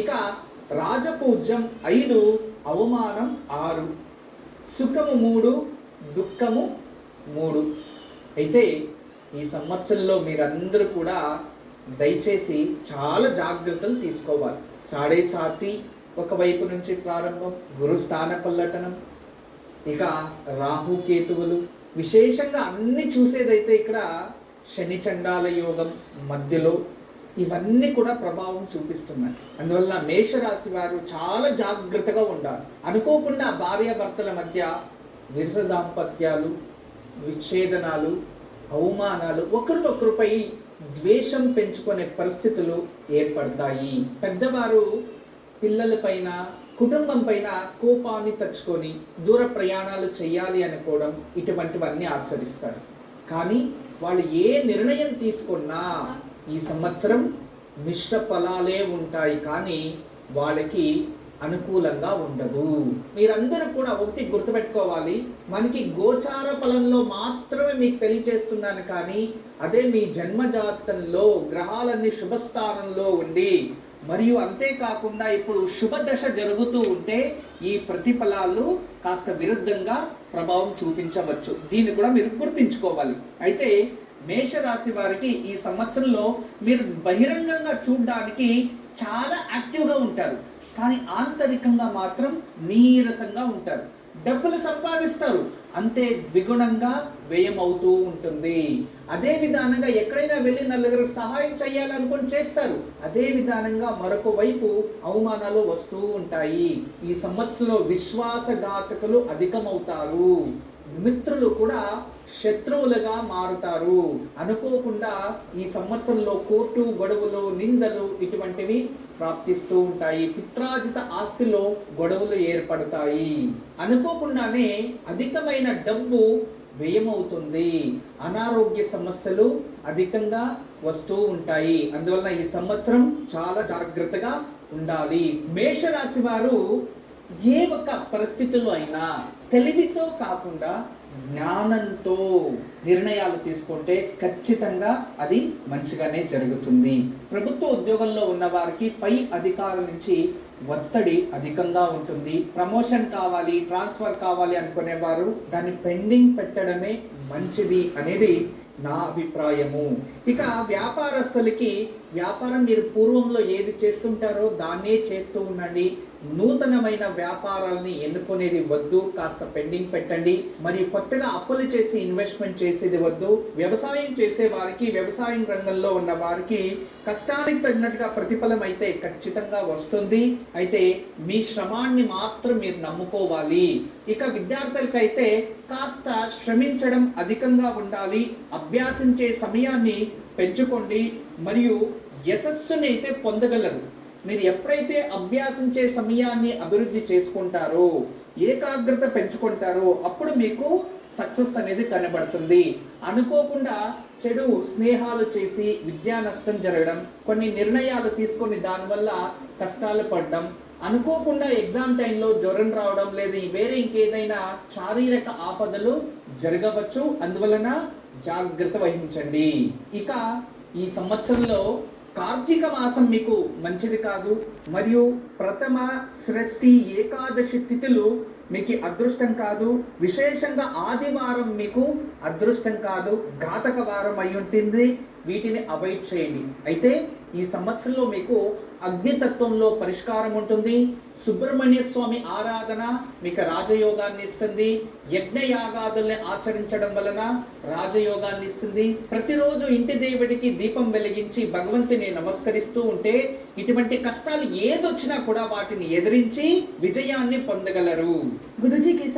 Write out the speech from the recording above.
ఇక రాజపూజ్యం ఐదు అవమానం ఆరు సుఖము మూడు దుఃఖము మూడు. అయితే ఈ సంవత్సరంలో మీరందరూ కూడా దయచేసి చాలా జాగ్రత్తలు తీసుకోవాలి. సాడే సాతి ఒకవైపు నుంచి ప్రారంభం గురుస్థాన పల్లటనం ఇక రాహు కేతువులు. విశేషంగా అన్ని చూసేదైతే ఇక్కడ శని చండాల యోగం మధ్యలో ఇవన్నీ కూడా ప్రభావం చూపిస్తున్నాయి. అందువల్ల మేషరాశి వారు చాలా జాగ్రత్తగా ఉండాలి. అనుకోకుండా భార్యాభర్తల మధ్య విరస దాంపత్యాలు విచ్ఛేదనాలు అవమానాలు ఒకరినొకరిపై ద్వేషం పెంచుకునే పరిస్థితులు ఏర్పడతాయి. పెద్దవారు పిల్లలపైన కుటుంబం పైన కోపాన్ని తచ్చుకొని దూర ప్రయాణాలు చేయాలి అనుకోవడం ఇటువంటివన్నీ ఆచరిస్తారు. కానీ వాళ్ళు ఏ నిర్ణయం తీసుకున్నా ఈ సంవత్సరం మిశ్ర ఫలాలే ఉంటాయి కానీ వాళ్ళకి అనుకూలంగా ఉండదు. మీరందరూ కూడా ఒకటి గుర్తుపెట్టుకోవాలి. మనకి గోచార ఫలంలో మాత్రమే మీకు తెలియజేస్తున్నాను కానీ అదే మీ జన్మజాతంలో గ్రహాలన్నీ శుభస్థానంలో ఉండి మరియు అంతేకాకుండా ఇప్పుడు శుభ దశ జరుగుతూ ఉంటే ఈ ప్రతిఫలాలు కాస్త విరుద్ధంగా ప్రభావం చూపించవచ్చు. దీన్ని కూడా మీరు గుర్తించుకోవాలి. అయితే మేషరాశి వారికి ఈ సంవత్సరంలో మీరు బహిరంగంగా చూడడానికి చాలా యాక్టివ్గా ఉంటారు. కానీ ఆంతరికంగా మాత్రం నీరసంగా ఉంటారు. డబ్బులు సంపాదిస్తారు. అంతే ద్విగుణంగా వ్యయం అవుతూ ఉంటుంది. అదే విధానంగా ఎక్కడైనా వెళ్ళి నలుగురు సహాయం చేయాలనుకుని చేస్తారు. అదే విధానంగా మరొక వైపు అవమానాలు వస్తూ ఉంటాయి. ఈ సంవత్సరంలో విశ్వాసఘాతకులు అధికమవుతారు. మిత్రులు కూడా శత్రువులుగా మారుతారు. అనుకోకుండా ఈ సంవత్సరంలో కోర్టు గొడవలు నిందలు ఇటువంటివి ప్రాప్తిస్తూ ఉంటాయి. పుత్రాజిత ఆస్తిలో గొడవలు ఏర్పడతాయి. అనుకోకుండానే అధికమైన డబ్బు వ్యయమవుతుంది. అనారోగ్య సమస్యలు అధికంగా వస్తూ ఉంటాయి. అందువల్ల ఈ సంవత్సరం చాలా జాగ్రత్తగా ఉండాలి. మేషరాశి వారు ఏ ఒక్క పరిస్థితులు అయినా తెలివితో కాకుండా జ్ఞానంతో నిర్ణయాలు తీసుకుంటే ఖచ్చితంగా అది మంచిగానే జరుగుతుంది. ప్రభుత్వ ఉద్యోగంలో ఉన్న వారికి పై అధికారుల నుంచి ఒత్తిడి అధికంగా ఉంటుంది. ప్రమోషన్ కావాలి ట్రాన్స్ఫర్ కావాలి అనుకునేవారు దాన్ని పెండింగ్ పెట్టడమే మంచిది అనేది నా అభిప్రాయము. ఇక వ్యాపారస్తులకి వ్యాపారం మీరు పూర్వంలో ఏది చేస్తుంటారో దాన్నే చేస్తూ ఉండండి. నూతనమైన వ్యాపారాలని ఎన్నుకునేది వద్దు కాస్త పెండింగ్ పెట్టండి. మరియు కొత్తగా అప్పులు చేసి ఇన్వెస్ట్మెంట్ చేసేది వద్దు. వ్యవసాయం చేసే వారికి వ్యవసాయం రంగంలో ఉన్న వారికి కష్టానికి తగినట్టుగా ప్రతిఫలం అయితే ఖచ్చితంగా వస్తుంది. అయితే మీ శ్రమాన్ని మాత్రం మీరు నమ్ముకోవాలి. ఇక విద్యార్థులకైతే కాస్త శ్రమించడం అధికంగా ఉండాలి. అభ్యాసించే సమయాన్ని పెంచుకోండి. మరియు యశస్సుని అయితే పొందగలరు. మీరు ఎప్పుడైతే అభ్యాసించే సమయాన్ని అభివృద్ధి చేసుకుంటారో ఏకాగ్రత పెంచుకుంటారో అప్పుడు మీకు సక్సెస్ అనేది కనబడుతుంది. అనుకోకుండా చెడు స్నేహాలు చేసి విద్యా నష్టం జరగడం కొన్ని నిర్ణయాలు తీసుకొని దానివల్ల కష్టాలు పడడం అనుకోకుండా ఎగ్జామ్ టైంలో జ్వరం రావడం లేదా వేరే ఇంకేదైనా శారీరక ఆపదలు జరగవచ్చు. అందువలన జాగ్రత్త వహించండి. ఇక ఈ సంవత్సరంలో కార్తీక మాసం మీకు మంచిది కాదు. మరియు ప్రథమ సృష్టి ఏకాదశి తిథులు మీకు అదృష్టం కాదు. విశేషంగా ఆదివారం మీకు అదృష్టం కాదు. ఘాతక వారం అయి ఉంటుంది. వీటిని అవాయిడ్ చేయండి. అయితే ఈ సంవత్సరంలో మీకు అగ్నితత్వంలో పరిష్కారం ఉంటుంది. సుబ్రహ్మణ్య స్వామి ఆరాధన మీకు రాజయోగాన్ని ఇస్తుంది. యజ్ఞయాగాదుల్ని ఆచరించడం వలన రాజయోగాన్ని ఇస్తుంది. ప్రతిరోజు ఇంటి దేవుడికి దీపం వెలిగించి భగవంతుని నమస్కరిస్తూ ఉంటే ఇటువంటి కష్టాలు ఏదొచ్చినా కూడా వాటిని ఎదిరించి విజయాన్ని పొందగలరు. గురుజీకి